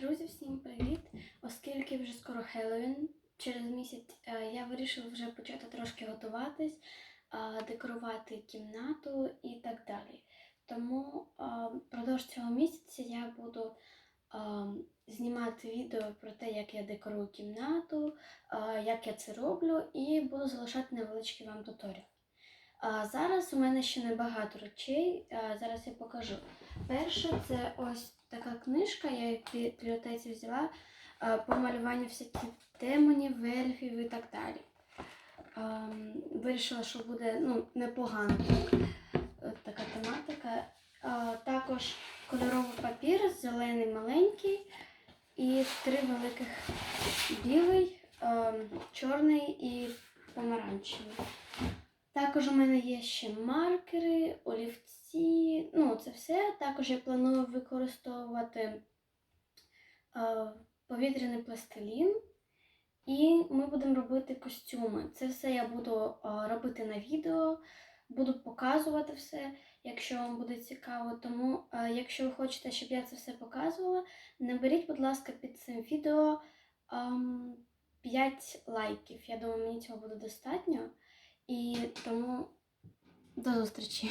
Друзі, всім привіт! Оскільки вже скоро Хеллоуін, через місяць е, я вирішила вже почати трошки готуватись, декорувати кімнату і так далі. Тому впродовж цього місяця я буду знімати відео про те, як я декорую кімнату, як я це роблю, і буду залишати невеличкий вам туторіал. А зараз у мене ще небагато речей. а, Зараз я покажу. Перше, це ось така книжка, я її в бібліотеці взяла а, по малюванню всяких демонів, ельфів і так далі. Ам, Вирішила, що буде ну, непогано так, така тематика. А, Також кольоровий папір, зелений маленький і три великих білий, ем, чорний і помаранчевий. Також у мене є ще маркери, олівці, ну це все. Також я планую використовувати е, повітряний пластилін. І ми будемо робити костюми. Це все я буду робити на відео, буду показувати все, якщо вам буде цікаво. Тому, якщо ви хочете, щоб я це все показувала, наберіть, будь ласка, під цим відео ем, 5 лайків. Я думаю, мені цього буде достатньо. І тому до зустрічі!